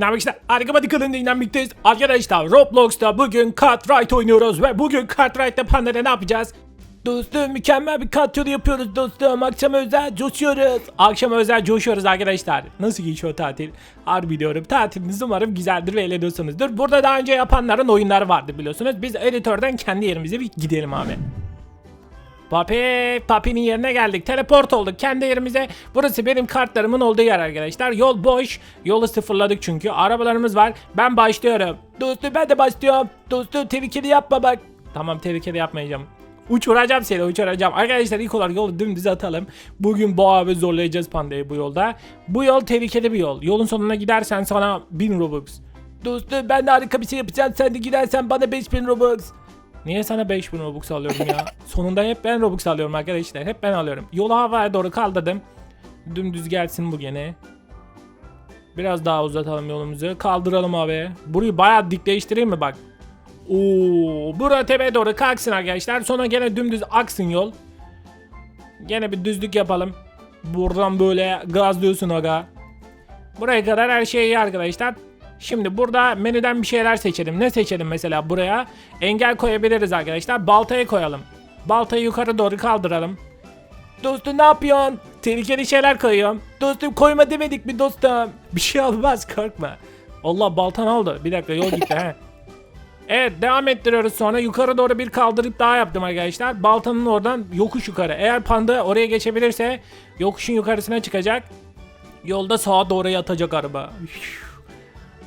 Ne yapmışlar? Harika Body kanalından birlikteyiz. Arkadaşlar Roblox'ta bugün Cartwright oynuyoruz ve bugün Cartwright'ta Panda'da ne yapacağız? Dostum mükemmel bir kat yolu yapıyoruz dostum. Akşam özel coşuyoruz. Akşam özel coşuyoruz arkadaşlar. Nasıl geçiyor tatil? Harbi diyorum. Tatiliniz umarım güzeldir ve eğleniyorsunuzdur. Burada daha önce yapanların oyunları vardı biliyorsunuz. Biz editörden kendi yerimize bir gidelim abi. Papi, Papi'nin yerine geldik. Teleport olduk kendi yerimize. Burası benim kartlarımın olduğu yer arkadaşlar. Yol boş. Yolu sıfırladık çünkü. Arabalarımız var. Ben başlıyorum. Dostum ben de başlıyorum. Dostum tehlikeli yapma bak. Tamam tehlikeli yapmayacağım. Uçuracağım seni uçuracağım. Arkadaşlar ilk olarak yolu dümdüz atalım. Bugün bu abi zorlayacağız pandayı bu yolda. Bu yol tehlikeli bir yol. Yolun sonuna gidersen sana 1000 Robux. Dostum ben de harika bir şey yapacağım. Sen de gidersen bana 5000 Robux. Niye sana 5000 Robux alıyorum ya? Sonunda hep ben Robux alıyorum arkadaşlar. Hep ben alıyorum. Yolu havaya doğru kaldırdım. Dümdüz gelsin bu gene. Biraz daha uzatalım yolumuzu. Kaldıralım abi. Burayı bayağı dikleştireyim mi bak. Oo, bura tepeye doğru kalksın arkadaşlar. Sonra gene dümdüz aksın yol. Gene bir düzlük yapalım. Buradan böyle gazlıyorsun aga. Buraya kadar her şey iyi arkadaşlar. Şimdi burada menüden bir şeyler seçelim. Ne seçelim mesela buraya? Engel koyabiliriz arkadaşlar. Baltayı koyalım. Baltayı yukarı doğru kaldıralım. Dostum ne yapıyorsun? Tehlikeli şeyler koyuyorum. Dostum koyma demedik mi dostum? Bir şey olmaz korkma. Allah baltan aldı. Bir dakika yol gitti he. Evet devam ettiriyoruz sonra yukarı doğru bir kaldırıp daha yaptım arkadaşlar. Baltanın oradan yokuş yukarı. Eğer panda oraya geçebilirse yokuşun yukarısına çıkacak. Yolda sağa doğru yatacak araba.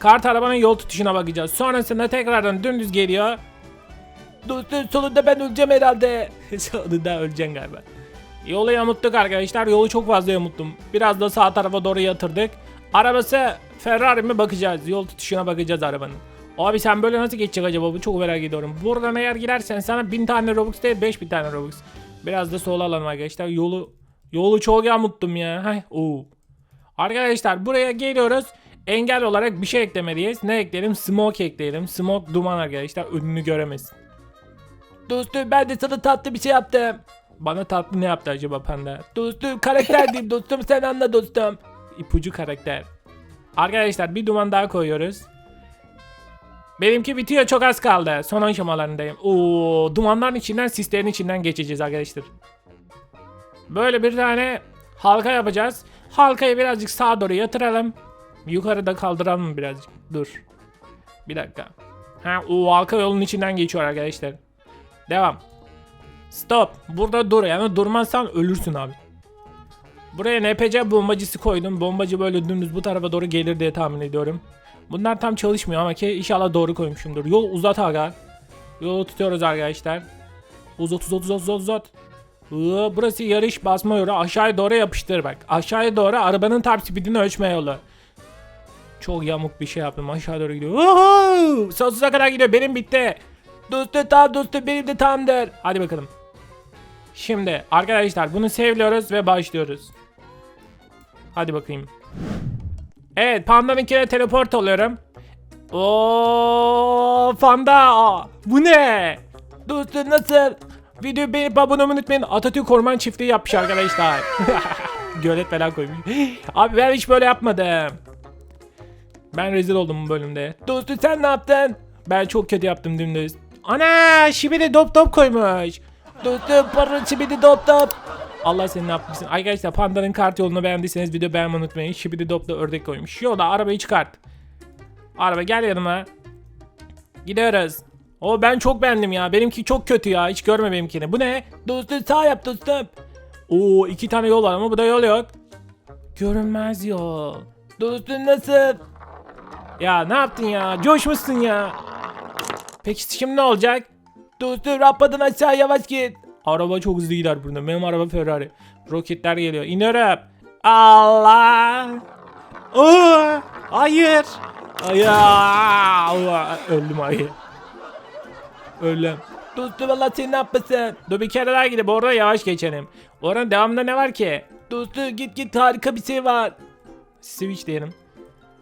Kart arabanın yol tutuşuna bakacağız. Sonrasında tekrardan dümdüz geliyor. Dostum sonunda ben öleceğim herhalde. sonunda öleceksin galiba. Yolu yamuttuk arkadaşlar. Yolu çok fazla yamuttum. Biraz da sağ tarafa doğru yatırdık. Arabası Ferrari mi bakacağız. Yol tutuşuna bakacağız arabanın. Abi sen böyle nasıl geçecek acaba? Bu çok merak ediyorum. Buradan eğer girersen sana 1000 tane Robux değil 5000 tane Robux. Biraz da sola alalım arkadaşlar. Yolu yolu çok yamuttum ya. Hay, oo. Arkadaşlar buraya geliyoruz. Engel olarak bir şey eklemeliyiz. Ne ekleyelim? Smoke ekleyelim. Smoke duman arkadaşlar. Önünü göremez. Dostum ben de sana tatlı bir şey yaptım. Bana tatlı ne yaptı acaba panda? Dostum karakter diyeyim dostum sen anla dostum. İpucu karakter. Arkadaşlar bir duman daha koyuyoruz. Benimki bitiyor çok az kaldı. Son aşamalarındayım. Oo, dumanların içinden sislerin içinden geçeceğiz arkadaşlar. Böyle bir tane halka yapacağız. Halkayı birazcık sağa doğru yatıralım. Yukarıda kaldıralım birazcık. Dur. Bir dakika. Ha, o halka yolun içinden geçiyor arkadaşlar. Devam. Stop. Burada dur. Yani durmazsan ölürsün abi. Buraya NPC bombacısı koydum. Bombacı böyle dümdüz bu tarafa doğru gelir diye tahmin ediyorum. Bunlar tam çalışmıyor ama ki inşallah doğru koymuşumdur. Yol uzat aga. Yolu tutuyoruz arkadaşlar. Uzat uzat uzat uzat uzat. Burası yarış basma yolu. Aşağıya doğru yapıştır bak. Aşağıya doğru arabanın top speedini ölçme yolu. Çok yamuk bir şey yaptım. Aşağı doğru gidiyor. Woohoo! Sonsuza kadar gidiyor. Benim bitti. Dostum tamam dostum benim de tamamdır. Hadi bakalım. Şimdi arkadaşlar bunu sevliyoruz ve başlıyoruz. Hadi bakayım. Evet pandamınkine teleport oluyorum. Oo panda. Bu ne? Dostum nasıl? Videoyu beğenip abone olmayı unutmayın. Atatürk Orman Çiftliği yapmış arkadaşlar. Gölet falan koymuş. Abi ben hiç böyle yapmadım. Ben rezil oldum bu bölümde. Dostum sen ne yaptın? Ben çok kötü yaptım dümdüz. Ana şibidi dop dop koymuş. Dostum para şibidi dop dop. Allah seni ne yapmışsın. Arkadaşlar pandanın kart yolunu beğendiyseniz video beğenmeyi unutmayın. Şibidi dop da ördek koymuş. Yola arabayı çıkart. Araba gel yanıma. Gidiyoruz. O ben çok beğendim ya. Benimki çok kötü ya. Hiç görme benimkini. Bu ne? Dostum sağ yap dostum. Oo iki tane yol var ama bu da yol yok. Görünmez yol. Dostum nasıl? Ya ne yaptın ya? Coşmuşsun ya. Peki şimdi ne olacak? Dostum rampadan aşağı yavaş git. Araba çok hızlı gider burada. Benim araba Ferrari. Roketler geliyor. İniyorum. Allah. Oo, hayır. Hayır. Allah. Öldüm hayır. Öldüm. Dostum Allah seni ne yapmasın. Dur bir kere daha gidip orada yavaş geçelim. Oranın devamında ne var ki? Dostum git git harika bir şey var. Switch diyelim.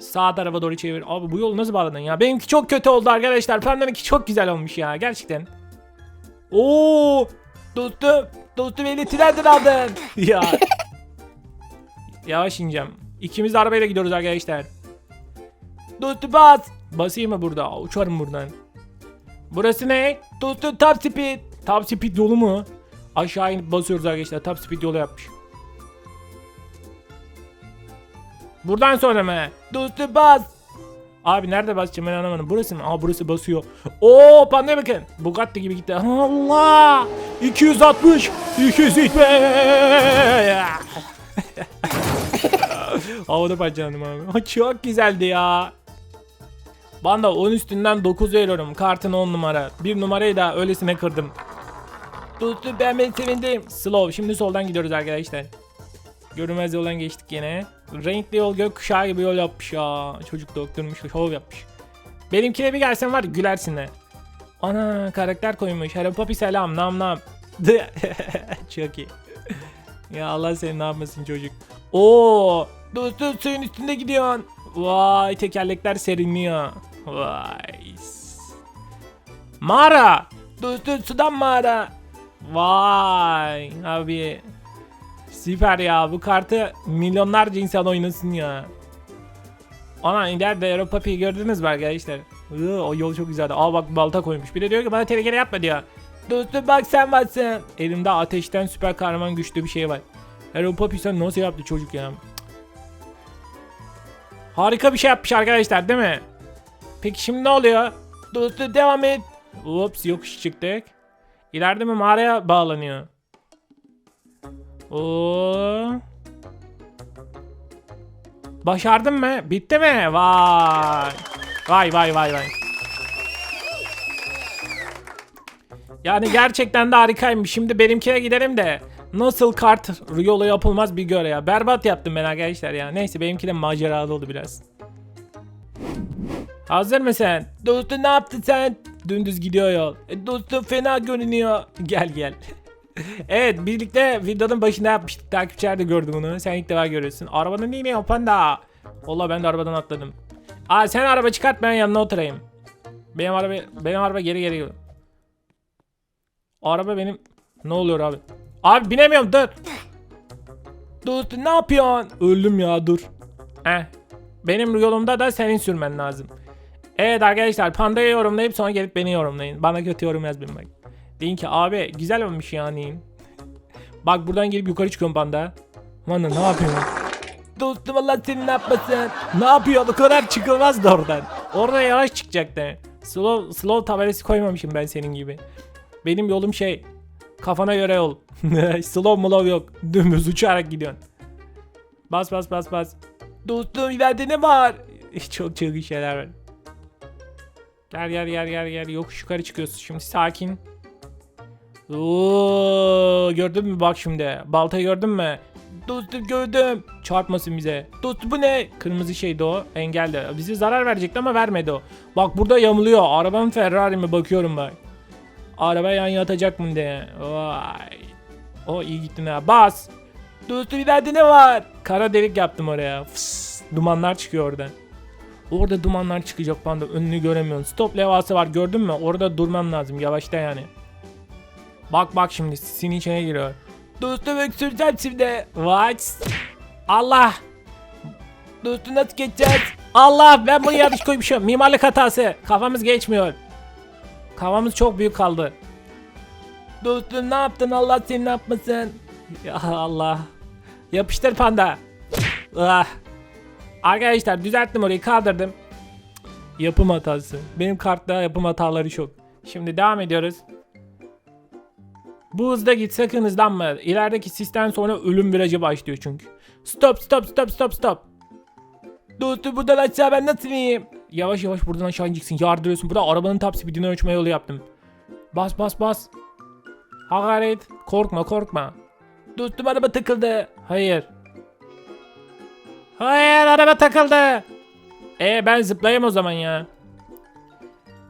Sağ tarafa doğru çevir. Abi bu yolu nasıl bağladın ya? Benimki çok kötü oldu arkadaşlar. Panda'nınki çok güzel olmuş ya. Gerçekten. Oo! Dostum. Dostum beni trenden aldın. ya. Yavaş ineceğim. İkimiz de arabayla gidiyoruz arkadaşlar. Dostum bas. Basayım mı burada? Uçarım buradan. Burası ne? Dostum top speed. Top speed yolu mu? Aşağı inip basıyoruz arkadaşlar. Top speed yolu yapmış. Buradan sonra mı? Dostum bas. Abi nerede basacağım ben anlamadım. Burası mı? Aa burası basıyor. Oo pandaya bakın. Bugatti gibi gitti. Allah! 260 280 Havada parçalandım abi. Çok güzeldi ya. Banda 10 üstünden 9 veriyorum. Kartın 10 numara. Bir numarayı da öylesine kırdım. Dostum ben beni sevindim. Slow. Şimdi soldan gidiyoruz arkadaşlar. Görünmez yoldan geçtik yine. Renkli yol gökkuşağı gibi yol yapmış ya. Çocuk doktormuş, şov yapmış. Benimkine bir gelsen var ya, gülersin de. Ana karakter koymuş. Hello Papi selam nam nam. Çok iyi. ya Allah seni ne yapmasın çocuk. Oo, dostum suyun üstünde gidiyorsun. Vay tekerlekler serinliyor. Vay. Mağara. Dostum sudan mağara. Vay abi. Süper ya bu kartı milyonlarca insan oynasın ya. Ana ileride Europapi'yi gördünüz mü arkadaşlar? Iı, o yol çok güzeldi. Aa bak balta koymuş. Bir de diyor ki bana tehlikeli yapma diyor. Dostum bak sen varsın. Elimde ateşten süper kahraman güçlü bir şey var. Europapi sen nasıl yaptı çocuk ya? Harika bir şey yapmış arkadaşlar değil mi? Peki şimdi ne oluyor? Dostum devam et. Ups yokuş çıktık. İleride mi mağaraya bağlanıyor? Oo. Başardın mı? Bitti mi? Vay. Vay vay vay vay. Yani gerçekten de harikaymış. Şimdi benimkine gidelim de nasıl kart yolu yapılmaz bir göre ya. Berbat yaptım ben arkadaşlar ya. Neyse benimki de maceralı oldu biraz. Hazır mısın? Dostum ne yaptın sen? Dümdüz gidiyor yol. E, dostum fena görünüyor. Gel gel. Evet birlikte videonun başında yapmıştık. Takipçiler de gördü bunu. Sen ilk defa görüyorsun. Arabanın değil mi o panda? Valla ben de arabadan atladım. Aa sen araba çıkart ben yanına oturayım. Benim araba benim araba geri geri. Araba benim ne oluyor abi? Abi binemiyorum dur. Dostum ne yapıyorsun? Öldüm ya dur. Eh. Benim yolumda da senin sürmen lazım. Evet arkadaşlar pandayı yorumlayıp sonra gelip beni yorumlayın. Bana kötü yorum yazmayın bak. Deyin ki abi güzel olmuş yani. bak buradan gelip yukarı çıkıyorum panda. Bana ne yapıyorsun? Dostum Allah seni ne yapmasın? Ne yapıyor? O kadar çıkılmaz da oradan. Orada yavaş çıkacaktı. Slow, slow tabelası koymamışım ben senin gibi. Benim yolum şey. Kafana göre yol. slow molow yok. Dümdüz uçarak gidiyorsun. Bas bas bas bas. Dostum ileride ne var? Çok çılgın şeyler var. Gel gel gel gel gel. Yokuş yukarı çıkıyorsun. Şimdi sakin. Oo, gördün mü bak şimdi. Baltayı gördün mü? Dostum gördüm. Çarpmasın bize. Dostum bu ne? Kırmızı şeydi o. Engeldi. Bize zarar verecekti ama vermedi o. Bak burada yamuluyor. Arabam Ferrari mi? Bakıyorum bak. Araba yan yatacak mı diye. Vay. O iyi gittin ha. Bas. Dostum ileride ne var? Kara delik yaptım oraya. Fıs, dumanlar çıkıyor oradan. Orada dumanlar çıkacak panda önünü göremiyorsun. Stop levhası var gördün mü? Orada durmam lazım yavaşta yani. Bak bak şimdi sisin içine giriyor. Dostum öksüreceğim şimdi. What? Allah. Dostum nasıl geçeceğiz? Allah ben bunu yanlış koymuşum. Mimarlık hatası. Kafamız geçmiyor. Kafamız çok büyük kaldı. Dostum ne yaptın Allah seni ne yapmasın? Ya Allah. Yapıştır panda. Ah. Arkadaşlar düzelttim orayı kaldırdım. Yapım hatası. Benim kartta yapım hataları çok. Şimdi devam ediyoruz. Bu hızda git sakın hızlanma. İlerideki sisten sonra ölüm virajı başlıyor çünkü. Stop stop stop stop stop. Dostum buradan aşağı ben nasıl ineyim? Yavaş yavaş buradan aşağı ineceksin. Yardırıyorsun. Burada arabanın top speedini ölçme yolu yaptım. Bas bas bas. Hakaret. Korkma korkma. Dostum araba takıldı. Hayır. Hayır araba takıldı. E ben zıplayayım o zaman ya.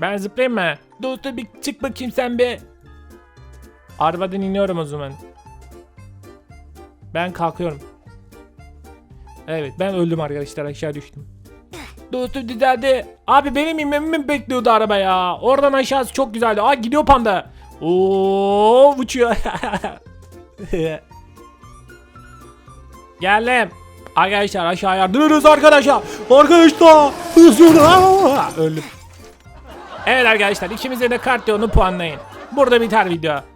Ben zıplayayım mı? Dostum bir çık bakayım sen bir. Arabadan iniyorum o zaman. Ben kalkıyorum. Evet ben öldüm arkadaşlar aşağı düştüm. Dostum düzeldi. Abi benim inmemi mi bekliyordu araba ya? Oradan aşağısı çok güzeldi. Aa gidiyor panda. Oo uçuyor. Geldim. Arkadaşlar aşağı yardırırız arkadaşlar. Arkadaşlar. Öldüm. Evet arkadaşlar ikimize de kart yolunu puanlayın. Burada biter video.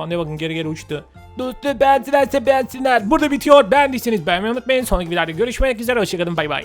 Pandaya bakın geri geri uçtu. Dostum beğendilerse beğensinler. Burada bitiyor. Beğendiyseniz beğenmeyi unutmayın. Sonraki videoda görüşmek üzere. Hoşçakalın. Bay bay.